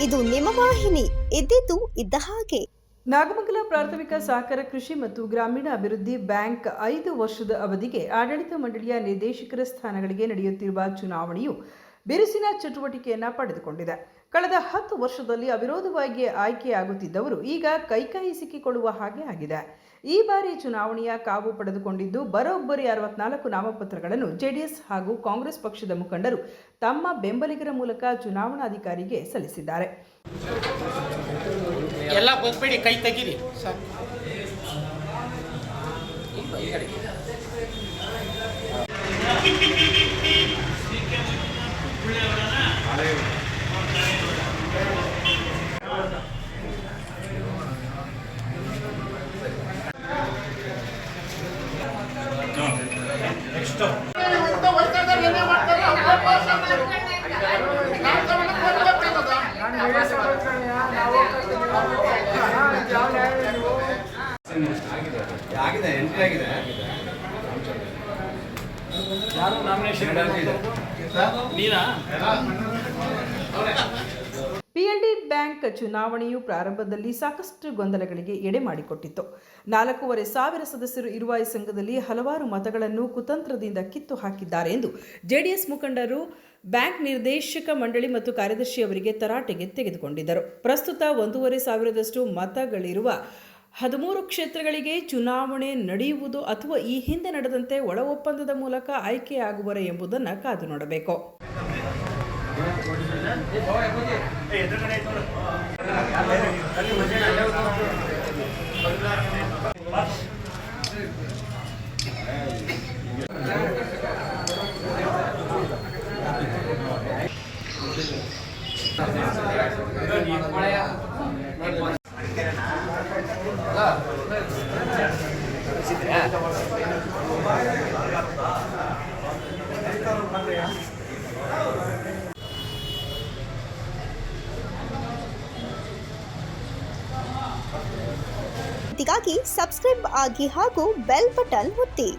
ಹಿಮವಾಹಿನಿ ಇದ್ದಿದ್ದು ಇದ್ದ ಹಾಗೆ. ನಾಗಮಂಗಲ ಪ್ರಾಥಮಿಕ ಸಹಕಾರ ಕೃಷಿ ಮತ್ತು ಗ್ರಾಮೀಣ ಅಭಿವೃದ್ಧಿ ಬ್ಯಾಂಕ್ ಐದು ವರ್ಷದ ಅವಧಿಗೆ ಆಡಳಿತ ಮಂಡಳಿಯ ನಿರ್ದೇಶಕರ ಸ್ಥಾನಗಳಿಗೆ ನಡೆಯುತ್ತಿರುವ ಚುನಾವಣೆಯು ಬಿರುಸಿನ ಚಟುವಟಿಕೆಯನ್ನ ಪಡೆದುಕೊಂಡಿದೆ. ಕಳೆದ ಹತ್ತು ವರ್ಷದಲ್ಲಿ ಅವಿರೋಧವಾಗಿ ಆಯ್ಕೆಯಾಗುತ್ತಿದ್ದವರು ಈಗ ಕೈಕೈ ಸಿಕ್ಕಿಕೊಳ್ಳುವ ಹಾಗೆ ಆಗಿದೆ. ಈ ಬಾರಿ ಚುನಾವಣೆಯ ಕಾವು ಪಡೆದುಕೊಂಡಿದ್ದು ಬರೋಬ್ಬರಿ ಅರವತ್ನಾಲ್ಕು ನಾಮಪತ್ರಗಳನ್ನು ಜೆಡಿಎಸ್ ಹಾಗೂ ಕಾಂಗ್ರೆಸ್ ಪಕ್ಷದ ಮುಖಂಡರು ತಮ್ಮ ಬೆಂಬಲಿಗರ ಮೂಲಕ ಚುನಾವಣಾಧಿಕಾರಿಗೆ ಸಲ್ಲಿಸಿದ್ದಾರೆ. ಎಲ್ಲ ಕೈ ತೆಗೀರಿ. ಸಾಕು ಆಗಿದೆ ಎಂಟ್ರಿ ಆಗಿದೆ ನೀನಾ? ಪಿಎಲ್ಡಿ ಬ್ಯಾಂಕ್ ಚುನಾವಣೆಯು ಪ್ರಾರಂಭದಲ್ಲಿ ಸಾಕಷ್ಟು ಗೊಂದಲಗಳಿಗೆ ಎಡೆ ಮಾಡಿಕೊಟ್ಟಿತ್ತು. ನಾಲ್ಕೂವರೆ ಸಾವಿರ ಸದಸ್ಯರು ಇರುವ ಈ ಸಂಘದಲ್ಲಿ ಹಲವಾರು ಮತಗಳನ್ನು ಕುತಂತ್ರದಿಂದ ಕಿತ್ತು ಹಾಕಿದ್ದಾರೆ ಎಂದು ಜೆಡಿಎಸ್ ಮುಖಂಡರು, ಬ್ಯಾಂಕ್ ನಿರ್ದೇಶಕ ಮಂಡಳಿ ಮತ್ತು ಕಾರ್ಯದರ್ಶಿ ಅವರಿಗೆ ತರಾಟೆಗೆ ತೆಗೆದುಕೊಂಡಿದ್ದರು. ಪ್ರಸ್ತುತ ಒಂದೂವರೆ ಸಾವಿರದಷ್ಟು ಮತಗಳಿರುವ ಹದಿಮೂರು ಕ್ಷೇತ್ರಗಳಿಗೆ ಚುನಾವಣೆ ನಡೆಯುವುದು ಅಥವಾ ಈ ಹಿಂದೆ ನಡೆದಂತೆ ಒಳ ಒಪ್ಪಂದದ ಮೂಲಕ ಆಯ್ಕೆಯಾಗುವರೆ ಎಂಬುದನ್ನು ಕಾದು ನೋಡಬೇಕು. ಸಿದ್ರಾ ಇದಕ್ಕಾಗಿ ಸಬ್ಸ್ಕ್ರೈಬ್ ಆಗಿ ಹಾಗೂ ಬೆಲ್ ಬಟನ್ ಒತ್ತಿ